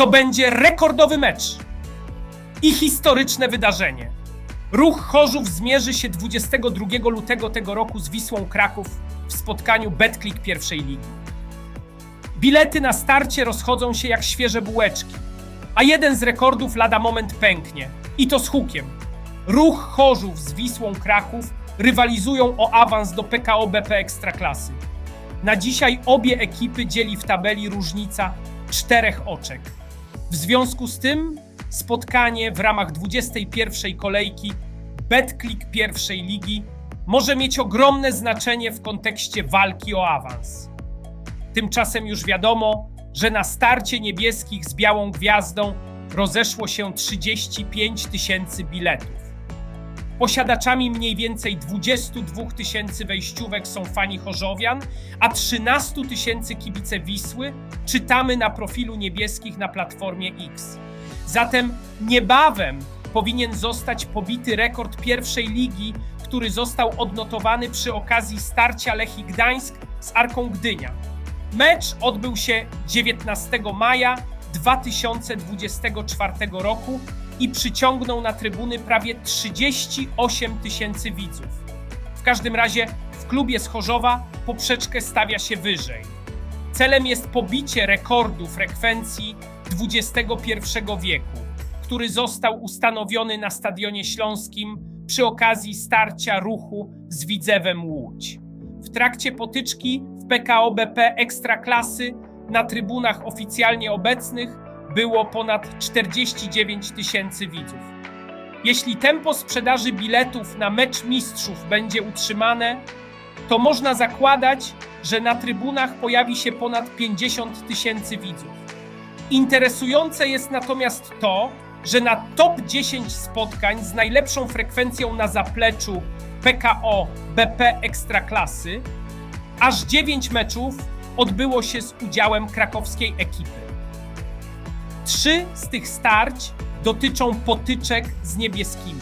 To będzie rekordowy mecz i historyczne wydarzenie. Ruch Chorzów zmierzy się 22 lutego tego roku z Wisłą Kraków w spotkaniu Betclick pierwszej ligi. Bilety na starcie rozchodzą się jak świeże bułeczki, a jeden z rekordów lada moment pęknie. I to z hukiem. Ruch Chorzów z Wisłą Kraków rywalizują o awans do PKO BP Ekstraklasy. Na dzisiaj obie ekipy dzieli w tabeli różnica czterech oczek. W związku z tym spotkanie w ramach 21 kolejki Betclick pierwszej ligi może mieć ogromne znaczenie w kontekście walki o awans. Tymczasem już wiadomo, że na starcie niebieskich z białą gwiazdą rozeszło się 35 tysięcy biletów. Posiadaczami mniej więcej 22 tysięcy wejściówek są fani Chorzowian, a 13 tysięcy kibice Wisły czytamy na profilu niebieskich na platformie X. Zatem niebawem powinien zostać pobity rekord pierwszej ligi, który został odnotowany przy okazji starcia Lechii Gdańsk z Arką Gdynia. Mecz odbył się 19 maja 2024 roku i przyciągnął na trybuny prawie 38 tysięcy widzów. W każdym razie w klubie z Chorzowa poprzeczkę stawia się wyżej. Celem jest pobicie rekordu frekwencji XXI wieku, który został ustanowiony na Stadionie Śląskim przy okazji starcia ruchu z Widzewem Łódź. W trakcie potyczki w PKO BP Ekstraklasy na trybunach oficjalnie obecnych było ponad 49 tysięcy widzów. Jeśli tempo sprzedaży biletów na mecz mistrzów będzie utrzymane, to można zakładać, że na trybunach pojawi się ponad 50 tysięcy widzów. Interesujące jest natomiast to, że na top 10 spotkań z najlepszą frekwencją na zapleczu PKO BP Ekstraklasy aż 9 meczów odbyło się z udziałem krakowskiej ekipy. Trzy z tych starć dotyczą potyczek z niebieskimi.